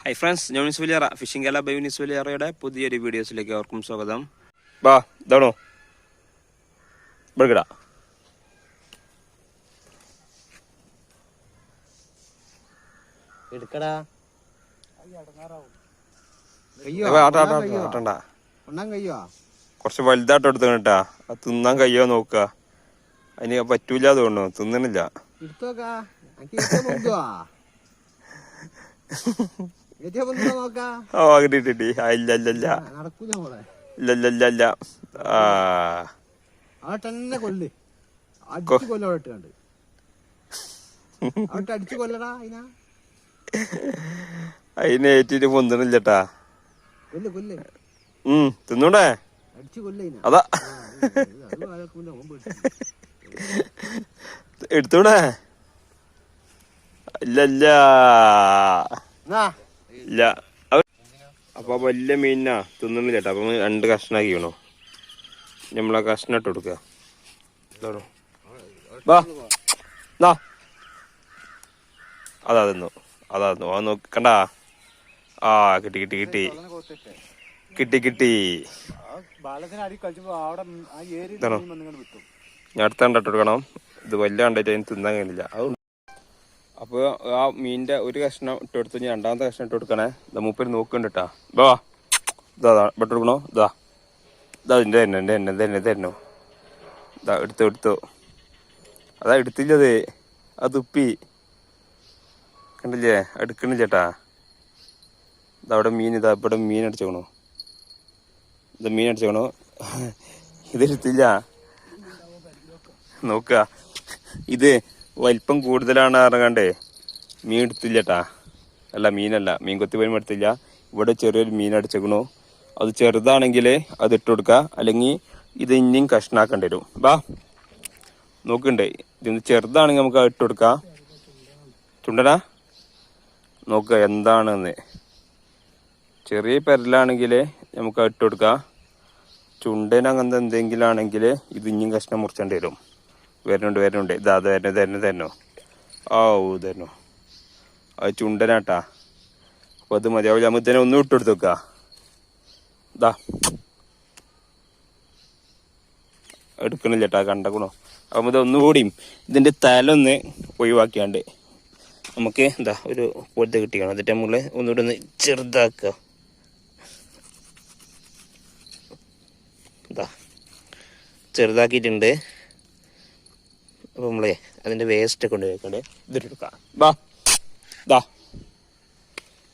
High friends ഞാൻ Yunis Valiyara fishing കല by Yunis വലിയറയുടെ പുതിയൊരു വീഡിയോസിലേക്ക് അവർക്കും സ്വാഗതം. ബാ ഇതാണോ? ബർഗഡ എടുക്കടാ. കുറച്ച് വലുതായിട്ട് എടുത്തു കേട്ടാ അത് തിന്നാൻ കഴിയോ നോക്ക അതിന് പറ്റൂല തോന്നുന്നു. തിന്നണില്ല. എടുത്തോക്കാ ഓ കിട്ടിട്ടി ഇല്ല ഇല്ല ഇല്ല. ഇല്ല ഇല്ല ഇല്ല ഇല്ല. ആ. കൊല്ല്. അടിച്ചു അടിച്ചു കൊല്ലടാ അതിനാ അതിന് ഏറ്റിട്ട് പൊന്തണില്ലട്ടാ ഉം തിന്നൂടെ? അതാ. എടുത്തൂടെ? ഇല്ല ഇല്ല. ഇല്ല. അവ- അപ്പൊ വലിയ മീനാ തിന്നുന്നില്ല കേട്ടോ. അപ്പൊ രണ്ട് കഷ്ണാക്കി വേണോ നമ്മളാ കഷ്ണം ഇട്ട് കൊടുക്കുക. അതാ തിന്നു. അതാ തിന്നു. ആ നോക്കി. കണ്ടാ? ആ കിട്ടി കിട്ടി കിട്ടി. കിട്ടി കിട്ടി. ഞാൻ അടുത്ത കണ്ടിട്ട് കൊടുക്കണം. ഇത് വലിയ കണ്ടിട്ട് അതിന് തിന്നാൻ കഴിഞ്ഞില്ല അത് അപ്പോൾ ആ മീനിന്റെ ഒരു കഷ്ണം ഇട്ട് കൊടുത്ത് ഞാൻ രണ്ടാമത്തെ കഷ്ണം ഇട്ട് കൊടുക്കണേ. ഇതാ മൂപ്പര് നോക്കുന്നുണ്ട് കേട്ടാ ഇതാ കൊടുക്കണോ? ഇതാ. ഇതാ എന്റെ തന്നെ എന്റെ തന്നെ തന്നെ തരണോ ഇതാ എടുത്തോ എടുത്തോ. അതാ എടുത്തില്ലത്. അത് ഉപ്പി കണ്ടില്ലേ? എടുക്കണില്ല ചേട്ടാ. ഇതാ അവിടെ മീൻ ഇതാ ഇവിടെ മീൻ അടിച്ചോണോ ഇത് മീൻ അടിച്ചോണോ ഇതെടുത്തില്ല നോക്ക. ഇത് വലിപ്പം കൂടുതലാണ് ഇറങ്ങാണ്ടേ മീൻ എടുത്തില്ല എടുത്തില്ലട്ടാ. അല്ല മീനല്ല. മീൻ കൊത്തി പോലും എടുത്തില്ല. ഇവിടെ ചെറിയൊരു മീൻ അടിച്ചേക്കണു. അത് ചെറുതാണെങ്കിൽ അത് ഇട്ട് കൊടുക്കുക അല്ലെങ്കിൽ ഇത് ഇനിയും കഷ്ണാക്കേണ്ടി വരും. ബാ. നോക്കണ്ടേ. ഇതിന് ചെറുതാണെങ്കിൽ നമുക്ക് ഇട്ട് കൊടുക്കാം. ചുണ്ടനാ നോക്കുക എന്താണെന്ന്. ചെറിയ പെരലാണെങ്കിൽ നമുക്ക് ഇട്ട് കൊടുക്കാം. ചുണ്ടൻ അങ്ങനത്തെ എന്തെങ്കിലും ആണെങ്കിൽ ഇത് ഇനിയും കഷ്ണം മുറിച്ചേണ്ടി വരും. വരുന്നുണ്ട് വരുന്നുണ്ട്. ഇതാ അത് തരണോ തരണോ തരണോ ഓ തരണോ അത് ചുണ്ടനാട്ടാ. അപ്പോൾ അത് മതിയാവില്ല നമുക്ക് ഇതിനെ ഒന്നും ഇട്ട് കൊടുത്ത് വെക്കുക ഇതാ എടുക്കണില്ല ചേട്ടാ കണ്ടക്കണോ. അപ്പം ഇത് ഒന്നുകൂടിയും ഇതിന്റെ തലൊന്ന് ഒഴിവാക്കിയാണ്ട് നമുക്ക് എന്താ ഒരു പൊരുത്ത കിട്ടിക്കണം. എന്നിട്ട് നമ്മൾ ഒന്നുകൂടി ഒന്ന് ചെറുതാക്കുക ഇതാ ചെറുതാക്കിയിട്ടുണ്ട്. അപ്പോൾ നമ്മളെ അതിന്റെ വേസ്റ്റ് കൊണ്ട് വെക്കണ്ടേ ഇതിട്ടെടുക്കാം ദാ.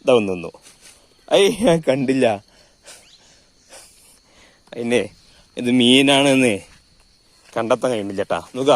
ഇതാ ഒന്ന് വന്നു ഐ ഞാൻ കണ്ടില്ല. അതിനെ ഇത് മീനാണെന്ന് കണ്ടെത്താൻ കഴിയുന്നില്ല ചേട്ടാ നോക്കാം